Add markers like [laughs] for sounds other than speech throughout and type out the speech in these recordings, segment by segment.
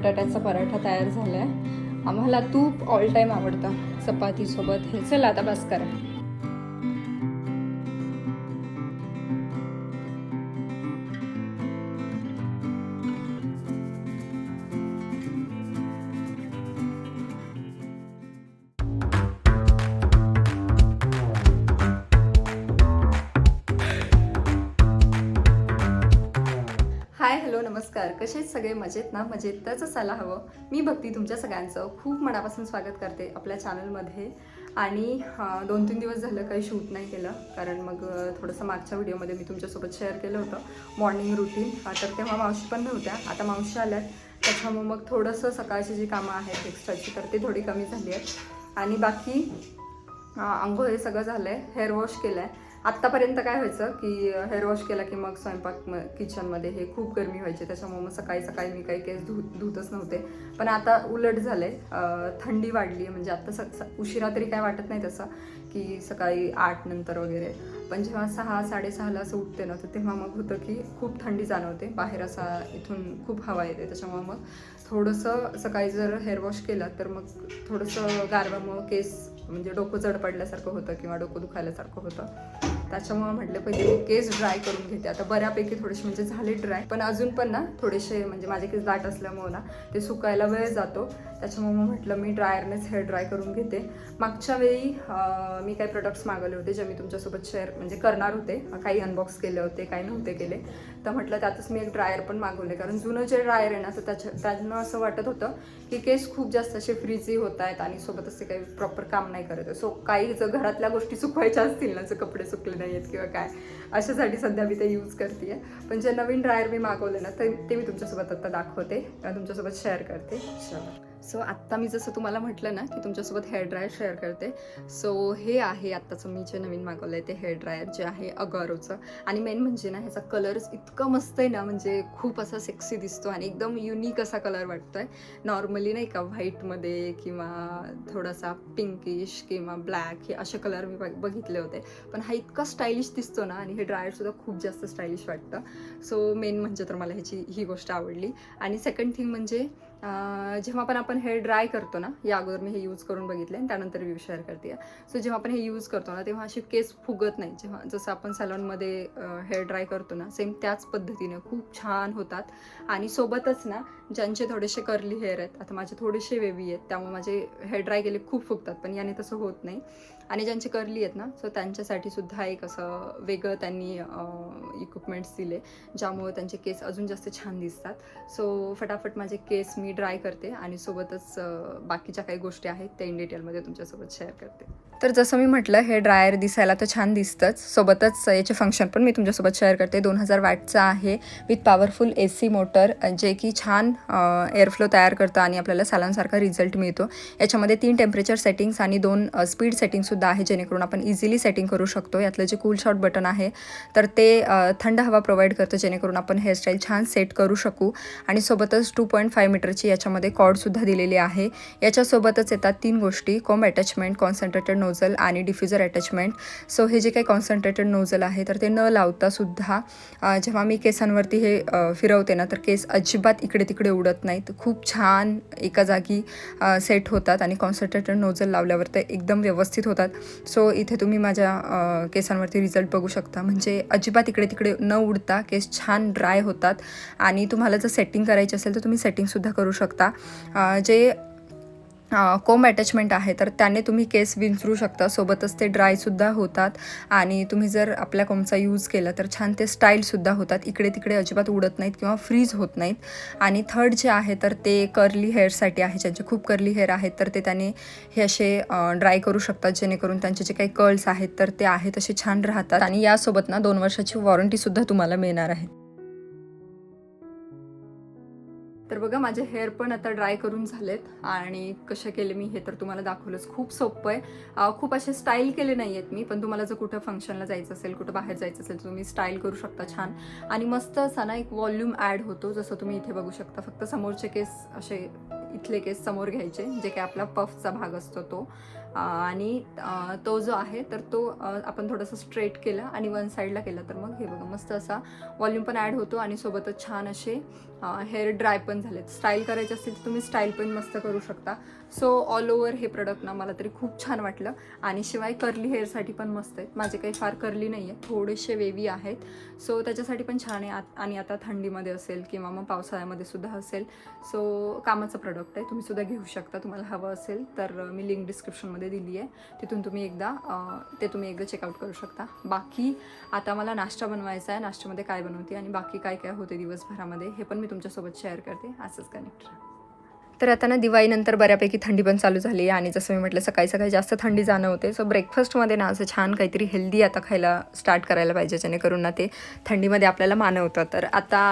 बटाट्याचा पराठा तयार झाला आहे आम्हाला तूप ऑल टाईम आवडतं. चपातीसोबत. हे चला आता बस करा. हाय हॅलो नमस्कार. कसे आहेत सगळे? मजेत ना? मजेत तरच असायला हवं. मी भक्ती तुमच्या सगळ्यांचं. खूप मनापासून स्वागत करते आपल्या चॅनलमध्ये आणि दोन तीन दिवस झालं काही शूट नाही केलं. कारण मग थोडंसं मागच्या व्हिडिओमध्ये मी तुमच्यासोबत शेअर केलं होतं. मॉर्निंग रुटीन तर तेव्हा मावशी पण नव्हत्या. आता मावशी आल्यात. त्याच्यामुळे मग थोडंसं सकाळची जी कामं आहेत एक्स्ट्राची तर ती थोडी कमी झाली आहेत. आणि बाकी आंघोळ हे सगळं झालं आहे हेअर वॉश केलं आहे आत्तापर्यंत काय व्हायचं की हेअर वॉश केला की मग स्वयंपाक म- किचनमध्ये हे खूप गरमी व्हायची. त्याच्यामुळे मग सकाळी सकाळी मी काही केस धु धुतच नव्हते. पण आता उलट झालं आहे थंडी वाढली आहे म्हणजे आत्ता स स- उशिरा तरी काय वाटत नाही तसं की सकाळी आठ नंतर वगैरे. पण जेव्हा सहा साडेसहाला असं उठते ना तर तेव्हा मग होतं की खूप थंडी जाणवते. बाहेर असा इथून खूप हवा येते. त्याच्यामुळे मग थोडंसं सकाळी जर हेअर वॉश केला तर मग थोडंसं गारव्यामुळं केस म्हणजे डोकं जड पडल्यासारखं होतं किंवा डोकं दुखायल्यासारखं होतं. त्याच्यामुळे म्हटलं पहिले मी केस ड्राय करून घेते. आता बऱ्यापैकी थोडेसे म्हणजे झाले ड्राय पण अजून पण ना थोडेसे म्हणजे माझे केस दाट असल्यामुळं ना ते सुकायला वेळ जातो. त्याच्यामुळे मग म्हटलं मी ड्रायरनेच हेअर ड्राय करून घेते. मागच्या वेळी मी काही प्रोडक्ट्स मागवले होते जे मी तुमच्यासोबत शेअर म्हणजे करणार होते. काही अनबॉक्स केले होते काही नव्हते केले. तर म्हटलं त्यातच मी एक ड्रायर पण मागवले. कारण जुनं जे ड्रायर आहे ना तर त्याच्या त्यांना असं वाटत होतं की केस खूप जास्त असे फ्रीजी होत आहेत आणि सोबतच ते काही प्रॉपर काम नाही करत सो काही जर घरातल्या गोष्टी सुकवायच्या असतील ना जर कपडे सुकले नाही आहेत किंवा काय. अशासाठी सध्या मी ते यूज करते पण जे नवीन ड्रायर मी मागवले ना ते ते मी तुमच्यासोबत आता दाखवते. तुमच्यासोबत शेअर करते. चला. सो आत्ता मी जसं तुम्हाला म्हटलं ना की तुमच्यासोबत हेअर ड्रायर शेअर करते. सो हे आहे आत्ताचं मी जे नवीन मागवलं आहे ते हेअर ड्रायर जे आहे अगारोचं. आणि मेन म्हणजे ना ह्याचा कलर्स इतकं मस्त आहे ना म्हणजे खूप असा सेक्सी दिसतो आणि एकदम युनिक असा कलर वाटतो आहे नॉर्मली नाही का व्हाईटमध्ये किंवा थोडासा पिंकिश किंवा ब्लॅक हे असे कलर मी बघ- बघितले होते. पण हा इतका स्टायलिश दिसतो ना आणि हे ड्रायरसुद्धा खूप जास्त स्टायलिश वाटतं. सो मेन म्हणजे तर मला ह्याची ही गोष्ट आवडली. आणि सेकंड थिंग म्हणजे जेव्हा पण आपण हेअर ड्राय करतो ना या अगोदर मी हे यूज करून बघितले आणि त्यानंतर मी शेअर करते. सो जेव्हा आपण हे यूज करतो ना तेव्हा असे केस फुगत नाही. जेव्हा जसं आपण सॅलॉनमध्ये हेअर ड्राय करतो ना सेम त्याच पद्धतीने खूप छान होतात. आणि सोबतच ना ज्यांचे थोडेसे कर्ली हेअर आहेत आता माझे थोडेसे वेवी आहेत त्यामुळे माझे हेअर ड्राय केले खूप फुगतात पण याने तसं होत नाही. आणि ज्यांचे कर्ली आहेत ना सो त्यांच्यासाठी सुद्धा एक असं वेगळं त्यांनी इक्विपमेंट्स दिले ज्यामुळे त्यांचे केस अजून जास्त छान दिसतात. सो फटाफट माझे केस मी ड्राय करते आणि सोबतच बाकीच्या काही गोष्टी आहेत त्या इन डिटेलमध्ये तुमच्यासोबत शेअर करते. तर जसं मी म्हटलं हे ड्रायर दिसायला तर छान दिसतंच. सोबतच याचे फंक्शन पण मी तुमच्यासोबत शेअर करते. दोन हजार वॅटचा आहे with powerful A C motor जे की छान एअरफ्लो तयार करतं आणि आपल्याला सॅलॉनसारखा रिझल्ट मिळतो. याच्यामध्ये तीन टेम्परेचर सेटिंग्स आणि दोन स्पीड सेटिंगसुद्धा आहे जेणेकरून आपण इझिली सेटिंग करू शकतो. यातलं जे कूल शॉट बटन आहे तर ते थंड हवा प्रोव्हाइड करतं जेणेकरून आपण हेअरस्टाईल छान सेट करू शकू. आणि सोबतच टू पॉईंट फाय मीटरची याच्यामध्ये कॉर्डसुद्धा दिलेली आहे. याच्यासोबतच येतात तीन गोष्टी कोम अटॅचमेंट कॉन्सन्ट्रेटेड नोझल आणि डिफ्युजर अटॅचमेंट सो हे जे काही कॉन्सन्ट्रेटेड नोझल आहे तर ते न लावता सुद्धा जेव्हा मी केसांवरती हे फिरवते ना तर केस अजिबात इकडे तिकडे उडत नाहीत. खूप छान एका जागी सेट होतात आणि कॉन्सन्ट्रेटेड नोझल लावल्यावर ते एकदम व्यवस्थित होतात. सो इथे तुम्ही माझ्या केसांवरती रिझल्ट बघू शकता. म्हणजे अजिबात इकडे तिकडे न उडता केस छान ड्राय होतात. आणि तुम्हाला जर सेटिंग करायची असेल तर तुम्ही सेटिंगसुद्धा करू शकता. जे कोम अटॅचमेंट आहे तर त्याने तुम्ही केस विंचरू शकता. सोबतच ते ड्रायसुद्धा होतात. आणि तुम्ही जर आपल्या कोमचा यूज केला तर छान ते स्टाईलसुद्धा होतात. इकडे तिकडे अजिबात उडत नाहीत किंवा फ्रीज होत नाहीत. आणि थर्ड जे आहे तर ते कर्ली हेअरसाठी आहे. ज्यांचे खूप कर्ली हेअर आहेत तर ते त्याने हे असे ड्राय करू शकतात. जेणेकरून त्यांचे जे काही कर्ल्स आहेत तर ते आहेत तसे छान राहतात. आणि यासोबत ना दोन वर्षाची वॉरंटीसुद्धा तुम्हाला मिळणार आहे. तर बघा माझे हेअर पण आता ड्राय करून झालेत आणि कसे केले मी हे तर तुम्हाला दाखवलंच. खूप सोपं आहे. खूप असे स्टाईल केले नाही आहेत मी पण तुम्हाला जर कुठं फंक्शनला जायचं असेल कुठं बाहेर जायचं असेल तर तुम्ही स्टाईल करू शकता छान. आणि मस्त असा ना एक वॉल्यूम ॲड होतो जसं तुम्ही इथे बघू शकता. फक्त समोरचे केस असे इथले केस समोर घ्यायचे जे काही आपला पफचा भाग असतो तो. आणि तो जो आहे तर तो आपण थोडंसं स्ट्रेट केला आणि वन साईडला केला. तर मग हे बघा मस्त असा वॉल्यूम पण ॲड होतो आणि सोबतच छान असे हेअर ड्राय पण झालेत. स्टाईल करायचे असतील तर तुम्ही स्टाईल पण मस्त करू शकता. सो ऑल ओव्हर हे प्रोडक्ट ना मला तरी खूप छान वाटलं. आणि शिवाय कर्ली हेअरसाठी पण मस्त आहेत. माझे काही फार कर्ली नाही आहे थोडेसे वेवी आहेत. सो त्याच्यासाठी पण छान आहे. आत- आणि आता थंडीमध्ये असेल किंवा मग पावसाळ्यामध्ये सुद्धा असेल. सो कामाचं प्रोडक्ट आहे. तुम्ही सुद्धा घेऊ शकता. तुम्हाला हवं असेल तर मी लिंक डिस्क्रिप्शनमध्ये दिली आहे. तिथून तुम्ही एकदा ते तुम्ही एकदा चेकआउट करू शकता. बाकी आता मला नाश्ता बनवायचा आहे. नाश्त्यामध्ये काय बनवते आणि बाकी काय काय होते दिवसभरामध्ये हे पण मी तुमच्यासोबत शेअर करते. असंच कनेक्ट राहा. तर आता ना दिवाळीनंतर बऱ्यापैकी थंडी पण चालू झाली आहे. आणि जसं मी म्हटलं सकाळी सकाळी जास्त थंडी जाणवते सो ब्रेकफास्टमध्ये ना असं छान काहीतरी हेल्दी आता खायला स्टार्ट करायला पाहिजे जेणेकरून ना ते थंडीमध्ये आपल्याला मानवतं तर आता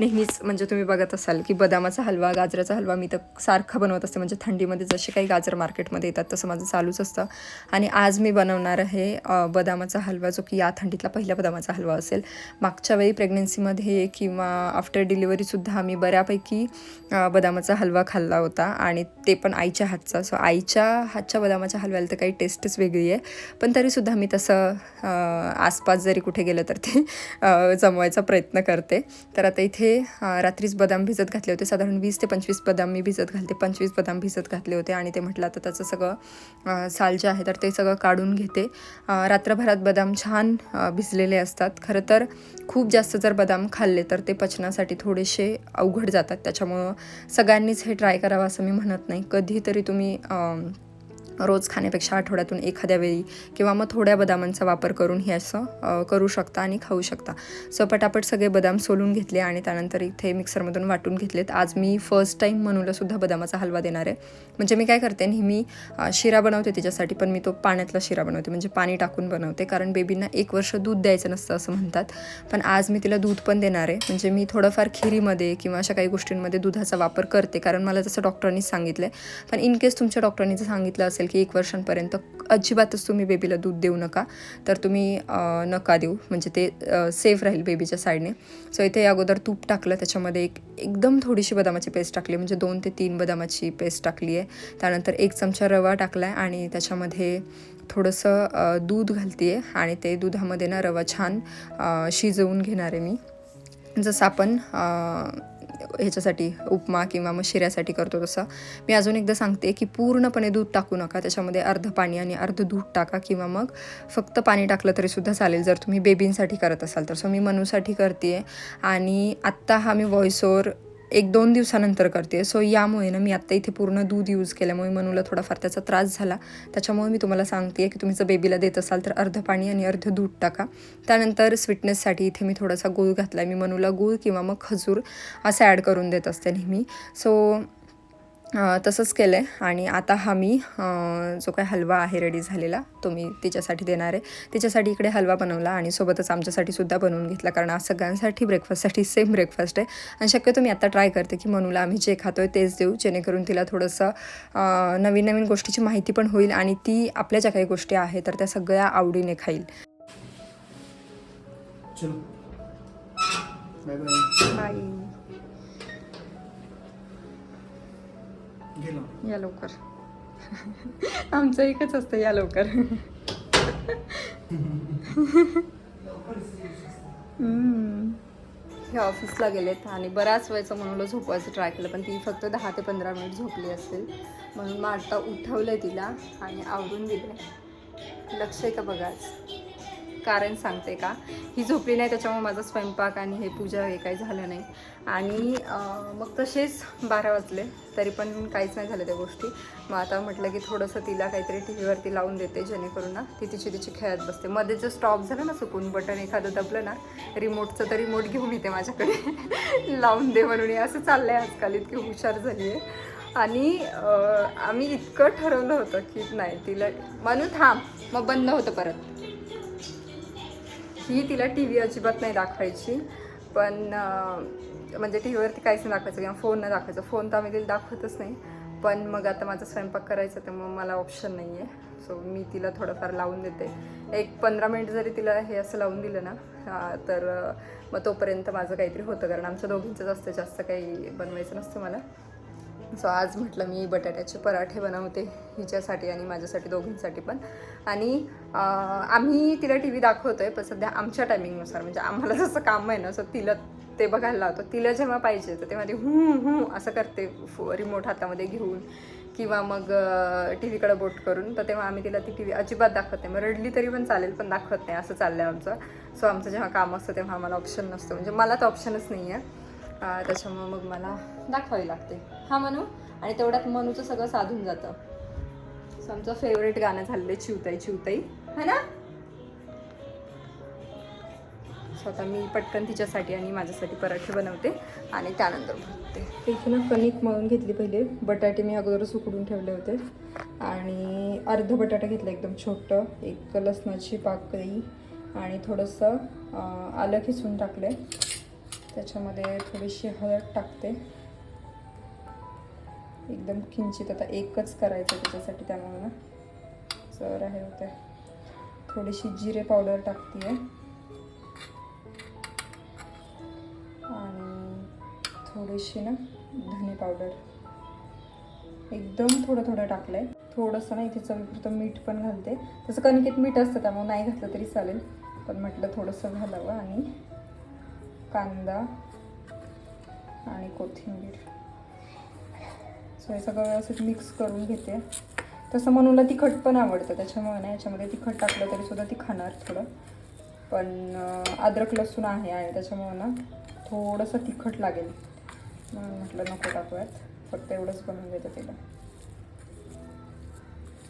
नेहमीच म्हणजे तुम्ही बघत असाल की बदामाचा हलवा गाजराचा हलवा मी तर सारखा बनवत असते. म्हणजे थंडीमध्ये जसे काही गाजर मार्केटमध्ये येतात तसं माझं चालूच असतं. आणि आज मी बनवणार आहे बदामाचा हलवा जो की या थंडीतला पहिला बदामाचा हलवा असेल. मागच्या वेळी प्रेग्नन्सीमध्ये किंवा आफ्टर डिलिव्हरीसुद्धा मी बऱ्यापैकी बदामाचा हलवा खाल्ला होता आणि ते पण आईच्या हातचा. सो आईच्या हातच्या बदामाच्या हलव्याला तर काही टेस्टच वेगळी आहे. पण तरीसुद्धा मी तसं आसपास जरी कुठे गेलं तर ते जमवायचा प्रयत्न करते. तर आता इथे रात्रीच बदाम भिजत घातले होते. साधारण वीस ते पंचवीस बदाम मी भिजत घालते. पंचवीस बदाम भिजत घातले होते आणि ते म्हटलं आता त्याचं सगळं साल जे आहे तर ते सगळं काढून घेते. रात्रभरात बदाम छान भिजलेले असतात. खरं तर खूप जास्त जर बदाम खाल्ले तर ते पचनासाठी थोडेसे अवघड जातात. त्याच्यामुळं सगळ्यांनीच हे ट्राय करावा असं मी म्हणत नाही. कधीतरी तुम्ही रोज खाण्यापेक्षा आठवड्यातून एखाद्या वेळी किंवा मग थोड्या बदामांचा वापर करून हे असं करू शकता आणि खाऊ शकता. सो पटापट सगळे बदाम सोलून घेतले आणि त्यानंतर इथे मिक्सरमधून वाटून घेतलेत. आज मी फर्स्ट टाईम मनूला बदामाचा हलवा देणार आहे. म्हणजे मी काय करते नेहमी शिरा बनवते तिच्यासाठी पण मी तो पाण्यातला शिरा बनवते. म्हणजे पाणी टाकून बनवते कारण बेबींना एक वर्ष दूध द्यायचं नसतं असं म्हणतात. पण आज मी तिला दूध पण देणार आहे. म्हणजे मी थोडंफार खिरीमध्ये किंवा अशा काही गोष्टींमध्ये दुधाचा वापर करते कारण मला जसं डॉक्टरांनीच सांगितलं आहे पण इन केस तुमच्या डॉक्टरांनी जर सांगितलं असेल की एक वर्षांपर्यंत अजिबातच तुम्ही बेबीला दूध देऊ नका. तर तुम्ही नका देऊ. म्हणजे ते सेफ राहील बेबीच्या साईडने सो इथे अगोदर तूप टाकलं. त्याच्यामध्ये एक एकदम थोडीशी बदामाची पेस्ट टाकली. म्हणजे दोन ते तीन बदामाची पेस्ट टाकली आहे. त्यानंतर एक चमचा रवा टाकला आहे आणि त्याच्यामध्ये थोडंसं दूध घालते आहे आणि ते दुधामध्ये ना रवा छान शिजवून घेणार आहे मी. जसं आपण ह्याच्यासाठी उपमा किंवा मग शिऱ्यासाठी करतो तसं. मी अजून एकदा सांगते की पूर्णपणे दूध टाकू नका. त्याच्यामध्ये अर्ध पाणी आणि अर्ध दूध टाका किंवा मग फक्त पाणी टाकलं तरीसुद्धा चालेल. जर तुम्ही बेबींसाठी करत असाल तर. सो मी मनूसाठी करते आहे आणि आत्ता हा मी व्हॉइसओवर एक दोन दिवसानंतर करते. सो यामुळे ना मी आत्ता इथे पूर्ण दूध यूज केल्यामुळे मनूला थोडाफार त्याचा त्रास झाला. त्याच्यामुळे मी तुम्हाला सांगते की तुम्ही जर बेबीला देत असाल तर अर्ध पाणी आणि अर्ध दूध टाका. त्यानंतर स्वीटनेससाठी इथे मी थोडासा गूळ घातला आहे मी मनूला गूळ किंवा मग खजूर असं ॲड करून देत असते नेहमी. सो तसंच केलं आहे आणि आता हा मी जो काय हलवा आहे रेडी झालेला तो मी तिच्यासाठी देणार आहे. तिच्यासाठी इकडे हलवा बनवला आणि सोबतच आमच्यासाठी सुद्धा बनवून घेतला कारण आज सगळ्यांसाठी ब्रेकफास्टसाठी सेम ब्रेकफास्ट आहे. आणि शक्यतो मी आता ट्राय करते की मनूला आम्ही जे खातो आहे तेच देऊ जेणेकरून तिला थोडंसं नवीन नवीन गोष्टीची माहिती पण होईल आणि ती आपल्या ज्या काही गोष्टी आहेत तर त्या सगळ्या आवडीने खाईल. बाय गेलो. या लवकर. आमचं एकच असतं या लवकर. हे ऑफिसला गेलेत आणि बऱ्याच वेळचं म्हणून झोपवायचं ट्राय केलं पण ती फक्त दहा ते पंधरा मिनिट झोपली असेल. म्हणून मग आता उठवलं तिला आणि आवरून दिलं लक्ष आहे का बघाच कारण सांगते का? ही झोपली नाही त्याच्यामुळे माझा स्वयंपाक आणि हे पूजा हे काही झालं नाही. आणि मग तसेच बारा वाजले तरी पण काहीच नाही झालं त्या गोष्टी. मग आता म्हटलं की थोडंसं तिला काहीतरी टी व्हीवरती लावून देते जेणेकरून ना ती तिची तिची खेळत बसते. मध्ये जर स्टॉप झालं ना चुकून बटन एखादं दबलं ना रिमोटचं तर रिमोट घेऊन येते माझ्याकडे. [laughs] लावून दे म्हणून. असं चाललं आहे आजकाल इतकी हुशार झाली आहे आणि आम्ही इतकं ठरवलं होतं की नाही तिला म्हणून थांब मग बंद होतं परत. ही तिला टी व्ही अजिबात नाही दाखवायची. पण म्हणजे टी व्हीवरती काहीच नाही दाखवायचं किंवा फोन नाही दाखवायचं. फोन तर आम्ही तिला दाखवतच नाही. पण मग आता माझा स्वयंपाक करायचा तर मग मला ऑप्शन नाही आहे सो मी तिला थोडंफार लावून देते. एक पंधरा मिनिट जरी तिला हे असं लावून दिलं ना तर मग तोपर्यंत माझं काहीतरी होतं. कारण आमच्या दोघींचं जास्त जास्त काही बनवायचं नसतं मला. सो आज म्हटलं मी बटाट्याचे पराठे बनवते हिच्यासाठी आणि माझ्यासाठी दोघींसाठी पण. आणि आम्ही तिला टी व्ही दाखवतो आहे पण सध्या आमच्या टायमिंगनुसार म्हणजे आम्हाला जसं काम आहे ना सो तिला ते बघायला लावतो. तिला जेव्हा पाहिजे तर तेव्हा ती हू हू असं करते रिमोट हातामध्ये घेऊन. किंवा मग टी व्हीकडे बोट करून. तर तेव्हा आम्ही तिला ती टी व्ही अजिबात दाखवत नाही. मग रडली तरी पण चालेल पण दाखवत नाही. असं चाललं आहे आमचं. सो आमचं जेव्हा काम असतं तेव्हा आम्हाला ऑप्शन नसतो. म्हणजे मला तर ऑप्शनच नाही आहे त्याच्यामुळं मग मला दाखवावी लागते. हा मनू. आणि तेवढ्यात मनूचं सगळं साधून जातं. सो आमचं फेवरेट गाणं झालेलं आहे चिवताई चिवताई. है ना? स्वतः आता मी पटकन तिच्यासाठी आणि माझ्यासाठी पराठे बनवते आणि त्यानंतर भरते इथे ना कणिक मळून घेतली पहिले. बटाटे मी अगोदरच उकडून ठेवले होते. आणि अर्ध बटाटा घेतला एकदम छोटं. एक लसणाची पाकळी आणि थोडंसं आलं खिचून टाकले त्याच्यामध्ये थोडीशी हळद टाकते. एकदम किंचित आता एकच करायचं त्याच्यासाठी त्यामुळे ना. सर आहे होते. थोडीशी जिरे पावडर टाकते आणि थोडीशी ना धने पावडर. एकदम थोडं थोडं टाकलंय. थोडंसं ना इथे चवीपुरतं मीठ पण घालते. तसं कणकेत मीठ असतं त्यामुळे नाही घातलं तरी चालेल. पण म्हटलं थोडंसं घालावं आणि कांदा आणि कोथिंबीर. सो हे सगळं व्यवस्थित मिक्स करून घेते. तसं मनूला तिखट पण आवडतं. त्याच्यामुळे ना याच्यामध्ये तिखट टाकलं तरीसुद्धा ती खाणार थोडं. पण अद्रक लसूण आहे आणि त्याच्यामुळं ना थोडंसं तिखट लागेल. म्हणून म्हटलं नको टाकूयात. फक्त एवढंच बनवून देतं तिला.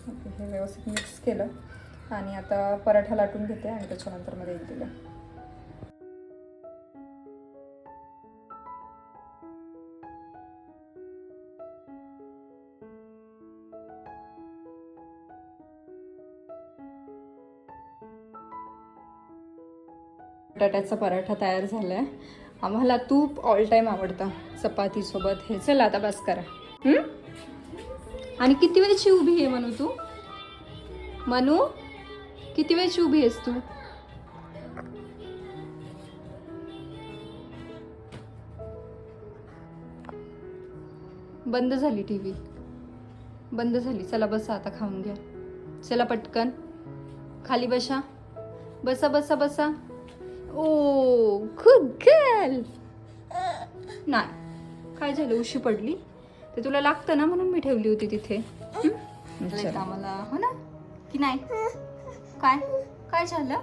ओके हे व्यवस्थित मिक्स केलं. आणि आता पराठा लाटून घेते आणि त्याच्यानंतरमध्ये येईल तिला. बटाट्याचा पराठा तयार झालाय. आम्हाला तूप ऑल टाईम आवडतं. चपातीसोबत हे. चला आता बस करा. आणि किती वेळची उभी आहे मनू तू? मनू किती वेळची उभी आहेस तू? बंद झाली टी व्ही बंद झाली. चला बसा आता खाऊन घ्या. चला पटकन. खाली बसा. बसा बसा बसा. ओ गुड गर्ल नाही काय झालं? उशी पडली. ते तुला लागतं ना म्हणून मी ठेवली होती तिथे. आम्हाला हो ना? की नाही? काय? काय झालं?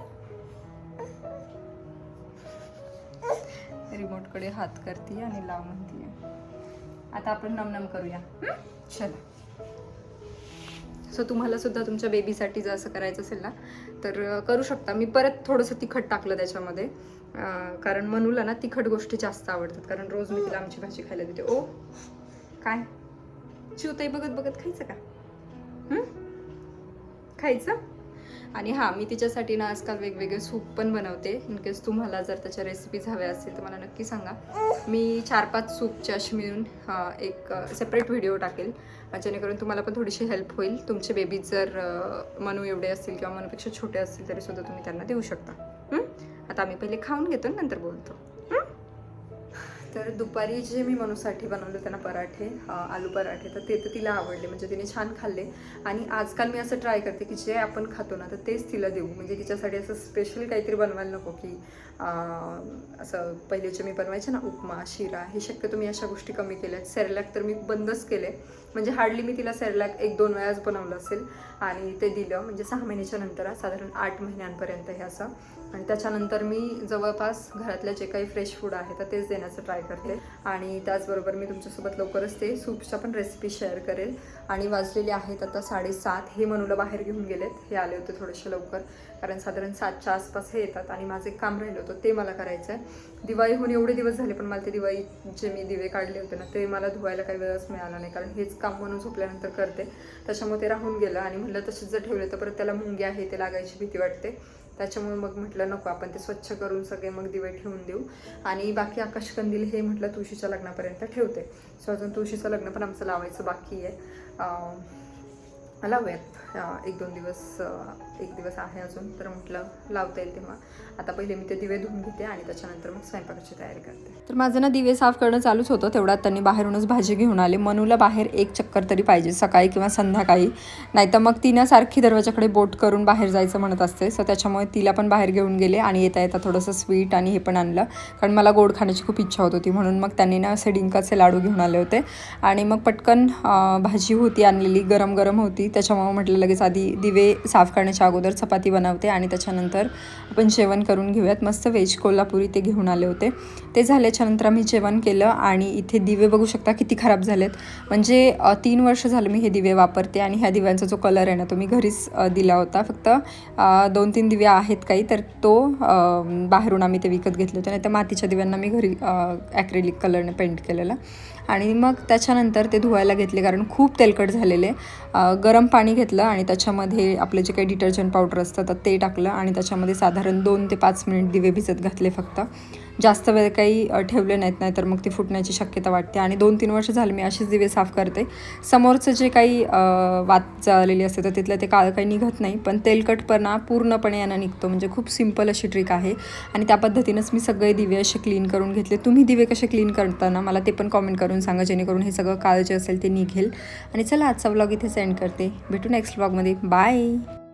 रिमोटकडे हात करते आणि लाव म्हणते आता आपण नमनम करूया? चला. सो तुम्हालासुद्धा तुमच्या बेबीसाठी जर असं करायचं असेल ना तर करू शकता. मी परत थोडंसं तिखट टाकलं त्याच्यामध्ये. कारण मनूला ना तिखट गोष्टी जास्त आवडतात. कारण रोज मी तिला आमची भाजी खायला देते. ओ काय? चिवताई बघत बघत खायचं का? खायचं? आणि हां मी तिच्यासाठी ना आजकाल वेगवेगळे सूप पण बनवते. इनकेस तुम्हाला जर त्याच्या रेसिपीज हव्या असतील तर मला नक्की सांगा. मी चार पाच सूपचे अशी मिळून एक सेपरेट व्हिडिओ टाकेल. जेणेकरून तुम्हाला पण थोडीशी हेल्प होईल. तुमचे बेबीज जर मनू एवढे असतील किंवा मनूपेक्षा छोटे असतील तरी सुद्धा तुम्ही त्यांना देऊ शकता. आता आम्ही पहिले खाऊन घेतो नंतर बोलतो. तर दुपारी जे मी मनूसाठी बनवले त्यांना पराठे आलू पराठे तर ते तर तिला आवडले म्हणजे तिने छान खाल्ले. आणि आजकाल मी असं ट्राय करते की जे आपण खातो ना तर तेच तिला देऊ. म्हणजे तिच्यासाठी असं स्पेशल काहीतरी बनवायला नको की असं पहिलेचे मी बनवायचे ना उपमा शिरा हे शक्यतो मी अशा गोष्टी कमी केल्यात. सेरलॅक तर मी बंदच केले. म्हणजे हार्डली मी तिला सेरलॅक एक दोन वेळाच बनवलं असेल. आणि ते दिलं म्हणजे सहा महिन्याच्या नंतर साधारण आठ महिन्यांपर्यंत हे असं. आणि त्याच्यानंतर मी जवळपास घरातल्या जे काही फ्रेश फूड आहे तर तेच देण्याचं ट्राय करते. आणि त्याचबरोबर मी तुमच्यासोबत लवकरच ते सूपच्या पण रेसिपी शेअर करेल. आणि वाजलेले आहेत आता साडेसात. हे मनूला बाहेर घेऊन गेलेत. हे आले होते थोडेसे लवकर. कारण साधारण सातच्या आसपास हे येतात. आणि माझं एक काम राहिलं होतं. ते मला करायचं आहे दिवाळीहून एवढे दिवस झाले पण मला ते दिवाळी जे मी दिवे काढले होते ना ते मला धुवायला काही वेळच मिळाला नाही. कारण हेच काम म्हणून झोपल्यानंतर करते. त्याच्यामुळे ते राहून गेलं. आणि म्हटलं तसेच जर ठेवले तर परत त्याला मुंगी आहे ते लागायची भीती वाटते. त्याच्यामुळे मग म्हटलं नको आपण ते स्वच्छ करून सगळे मग दिवे ठेवून देऊ. आणि बाकी आकाशकंदील हे म्हटलं तुळशीच्या लग्नापर्यंत ठेवते. सो अजून तुळशीचं लग्न पण आमचं लावायचं बाकी आहे. लावूयात एक दोन दिवस एक दिवस आहे अजून तर म्हटलं लावता येईल तेव्हा. आता पहिले मी ते दिवे धुवून घेते आणि त्याच्यानंतर मग स्वयंपाकाची तयारी करते. तर माझं ना दिवे साफ करणं चालूच होतं तेवढ्यात त्यांनी बाहेरूनच भाजी घेऊन आले. मनूला बाहेर एक चक्कर तरी पाहिजे सकाळी किंवा संध्याकाळी. नाहीतर मग तिनं सारखी दरवाजाकडे बोट करून बाहेर जायचं म्हणत असते. सो त्याच्यामुळे तिला पण बाहेर घेऊन गेले आणि येता येता थोडंसं स्वीट आणि हे पण आणलं. कारण मला गोड खाण्याची खूप इच्छा होत होती म्हणून मग त्यांनी ना असे डिंकाचे लाडू घेऊन आले होते. आणि मग पटकन भाजी होती आणलेली गरम गरम होती. त्याच्यामुळं म्हटलं लगेच आधी दिवे साफ करण्याच्या अगोदर चपाती बनवते आणि त्याच्यानंतर आपण जेवण करून घेऊयात. मस्त व्हेज कोल्हापुरी ते घेऊन आले होते. ते झाल्याच्यानंतर आम्ही जेवण केलं आणि इथे दिवे बघू शकता किती खराब झालेत. म्हणजे तीन वर्ष झालं मी हे दिवे वापरते आणि ह्या दिव्यांचा जो कलर आहे ना तो मी घरीच दिला होता. फक्त दोन तीन दिवे आहेत काही तर तो बाहेरून आम्ही ते विकत घेतले होते. नाही तर मातीच्या दिव्यांना मी घरी ॲक्रेलिक कलरने पेंट केलेला. आणि मग त्याच्यानंतर ते धुवायला घेतले कारण खूप तेलकट झालेले. गरम पाणी घेतलं आणि त्याच्यामध्ये आपलं जे काही डिटर्जंट पावडर असतं तर ते टाकलं आणि त्याच्यामध्ये साधारण दोन ते पाच मिनिट दिवे भिजत घातले फक्त. जास्त वेळ काही ठेवले नाहीत नाही तर मग ती फुटण्याची शक्यता वाटते. आणि दोन तीन वर्ष झाले मी असेच दिवे साफ करते. समोरचं जे काही वात चाललेली असते तर तिथलं ते काळं काही निघत नाही. पण तेलकटपणा पूर्णपणे यांना निघतो. म्हणजे खूप सिंपल अशी ट्रिक आहे. आणि त्या पद्धतीनंच मी सगळे दिवे असे क्लीन करून घेतले. तुम्ही दिवे कसे क्लीन करताना मला ते पण कॉमेंट करून सांगा जेणेकरून हे सगळं काळं जे असेल ते निघेल. आणि चला आजचा व्लॉग इथे सेंड करते. भेटू नेक्स्ट व्लॉगमध्ये. बाय!